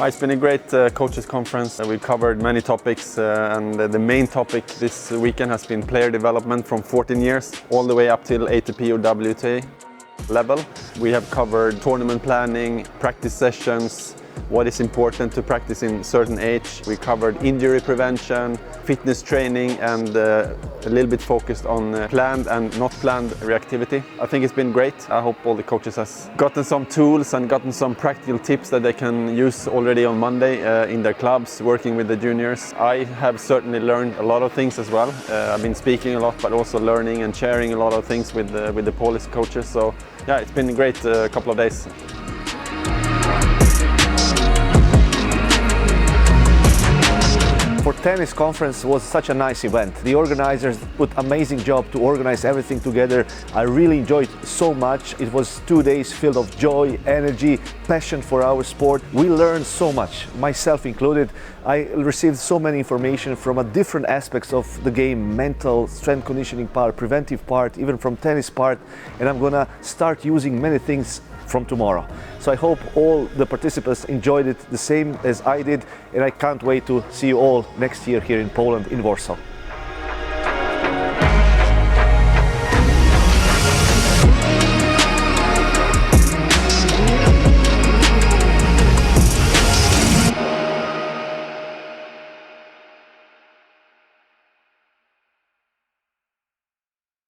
It's been a great uh, coaches conference. Uh, We've covered many topics, uh, and the main topic this weekend has been player development from 14 years all the way up till ATP or WTA level. We have covered tournament planning, practice sessions, what is important to practice in certain age. We covered injury prevention, fitness training, and uh, a little bit focused on uh, planned and not planned reactivity. I think it's been great. I hope all the coaches has gotten some tools and gotten some practical tips that they can use already on Monday uh, in their clubs, working with the juniors. I have certainly learned a lot of things as well. Uh, I've been speaking a lot, but also learning and sharing a lot of things with the, with the Polish coaches. So yeah, it's been a great uh, couple of days. Tennis conference was such a nice event. The organizers put amazing job to organize everything together. I really enjoyed so much. It was two days filled of joy, energy, passion for our sport. We learned so much, myself included. I received so many information from a different aspects of the game, mental, strength conditioning part, preventive part, even from tennis part. And I'm gonna start using many things from tomorrow. So I hope all the participants enjoyed it the same as I did, and I can't wait to see you all next year here in Poland, in Warsaw.